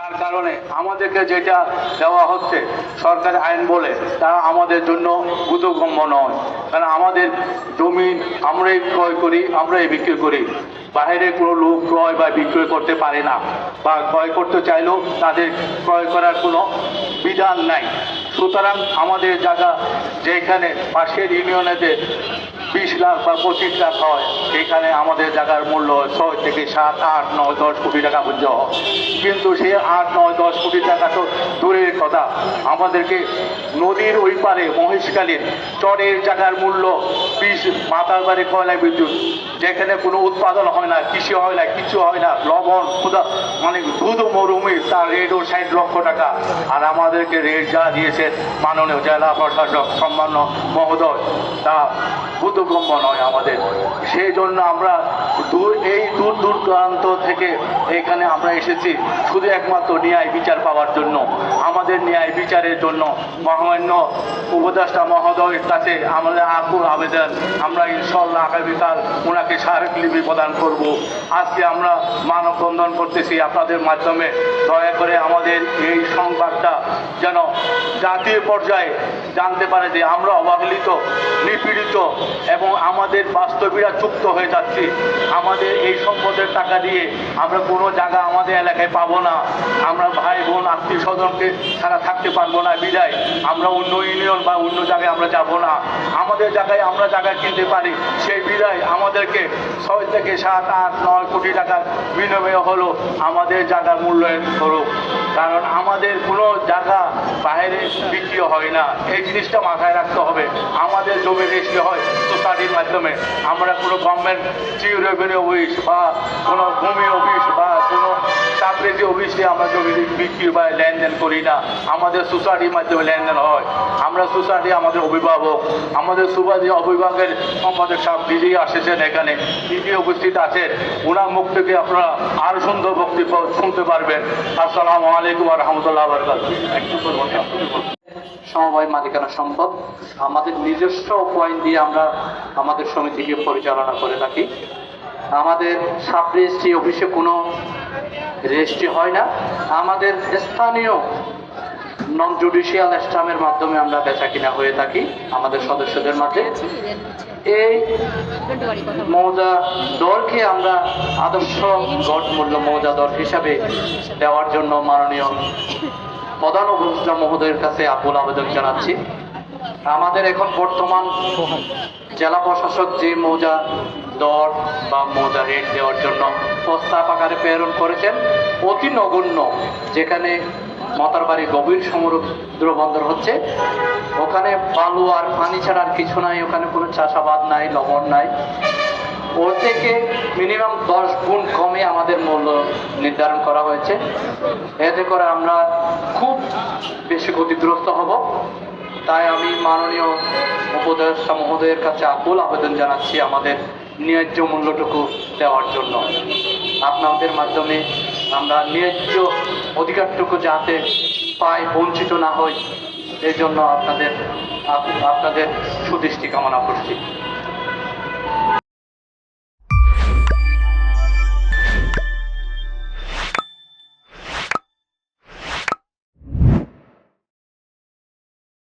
যার কারণে আমাদেরকে যেটা দেওয়া হচ্ছে সরকারি আইন বলে তা আমাদের জন্য বোধগম্য নয়। কারণ আমাদের জমি আমরাই ক্রয় করি, আমরাই বিক্রি করি। বাইরে কোনো লোক ক্রয় বা বিক্রয় করতে পারে না, বা ক্রয় করতে চাইলেও তাদের ক্রয় করার কোনো বিধান নাই। সুতরাং আমাদের জায়গা যেখানে পাশের ইউনিয়নেতে বিশ লাখ বা পঁচিশ লাখ হয়। সেখানে আমাদের জায়গার মূল্য ছয় থেকে সাত, আট, নয়, দশ কোটি টাকা পর্যন্ত হয়। কিন্তু সে আট, নয়, দশ কোটি টাকা তো দূরের কথা। আমাদেরকে নদীর ওই পারে মহেশকালীন চরের জায়গার মূল্য বিশ মাতার বাড়ি কয়লা বিদ্যুৎ। যেখানে কোনো উৎপাদন হয় না, কৃষি হয় না, কিছু হয় না, লবণ ক্ষুদা মানে দুধ মরুমি তার রেটও ষাট লক্ষ টাকা। আর আমাদেরকে রেট যা দিয়েছে মাননীয় জেলা প্রশাসক সম্মান্য মহোদয়, তা বোধগম্য নয় আমাদের। সেই জন্য আমরা দূর, এই দূর দূর দূরান্ত থেকে এখানে আমরা এসেছি শুধু একমাত্র ন্যায় বিচার পাওয়ার জন্য। আমাদের ন্যায় বিচারের জন্য মহামান্য উপদেষ্টা মহোদয়ের কাছে আমাদের আকুল আবেদন। আমরা ইনশাল্লাহ আগামীকাল ওনাকে স্মারকলিপি প্রদান করব। আজকে আমরা মানববন্ধন করতেছি। আপনাদের মাধ্যমে দয়া করে আমাদের এই সংবাদটা যেন জাতীয় পর্যায়ে জানতে পারে যে আমরা অবহেলিত, নিপীড়িত এবং আমাদের বাস্তবীরা চুক্ত হয়ে যাচ্ছে। আমাদের এই সম্পদের টাকা দিয়ে আমরা কোনো জায়গা আমাদের এলাকায় পাবো না। আমরা ভাই, বোন, আত্মীয় স্বজনকে ছাড়া থাকতে পারব না বিদায়। আমরা অন্য ইউনিয়ন বা অন্য জায়গায় আমরা যাব না। আমাদের জায়গায় আমরা জায়গা কিনতে পারি। সেই বিদায় আমাদেরকে ছয় থেকে সাত, আট, নয় কোটি টাকার বিনিময়ে হলো আমাদের জায়গার মূল্যায়ন করুক কারণ আমাদের কোনো জায়গা বাইরে বিক্রি হয় না। এই জিনিসটা মাথায় রাখতে হবে। আমাদের জমি রেজিস্ট্রি হয় সোসাইটির মাধ্যমে। আমরা কোনো গভর্নমেন্ট রেভিনিউ অফিস বা কোনো ভূমি অফিস বা কোনো চাকরিতে অফিসে আমরা জমি বিক্রি বা লেনদেন করি না। আমাদের সোসাইটির মাধ্যমে লেনদেন হয়। আমরা সোসাইটি আমাদের অভিভাবক, আমাদের সুবাদী অভিভাবকের সম্পাদক সাহেব দিদি আসেছেন এখানে। দিদি উপস্থিত আছেন। ওনার মুখ থেকে আপনারা আরও সুন্দর বক্তব্য শুনতে পারবেন। আসসালামু আলাইকুম রহমতুল্লাহ বরকাত সমবায় মালিকানা সম্পদ, আমাদের নিজস্ব পয়েন্ট দিয়ে আমরা আমাদের সমিতিকে পরিচালনা করে থাকি। আমাদের সাব রেজিস্ট্রি অফিসে কোনো রেজিস্ট্রি হয় না। আমাদের স্থানীয় নন জুডিশিয়াল স্টামের মাধ্যমে আমরা বেচা কিনা হয়ে থাকি আমাদের সদস্যদের মাঝে। এই মৌজা দরকে আমরা আদর্শ গড় মূল্য মৌজা দর হিসাবে দেওয়ার জন্য মাননীয় প্রধান উপদেষ্টা মহোদয়ের কাছে আকুল আবেদন জানাচ্ছি। আমাদের এখন বর্তমান জেলা প্রশাসক যে মৌজা দর বা মৌজা রেট দেওয়ার জন্য প্রস্তাব আকারে প্রেরণ করেছেন অতি নগণ্য যেখানে মতারবাড়ি গভীর সমুদ্র বন্দর হচ্ছে। ওখানে বালু আর পানি ছাড়া আর কিছু নাই ওখানে কোনো চাষাবাদ নাই লবণ নাই। ওর থেকে মিনিমাম দশ গুণ কমে আমাদের মূল্য নির্ধারণ করা হয়েছে। এতে করে আমরা খুব বেশি ক্ষতিগ্রস্ত হব। তাই আমি মাননীয় উপদেষ্টা মহোদয়ের কাছে আকুল আবেদন জানাচ্ছি আমাদের ন্যায্য মূল্যটুকু দেওয়ার জন্য। আপনাদের মাধ্যমে আমরা ন্যায্য অধিকারটুকু যাতে পাই, বঞ্চিত না হই, এই জন্য আপনাদের আপনাদের সুদৃষ্টি কামনা করছি।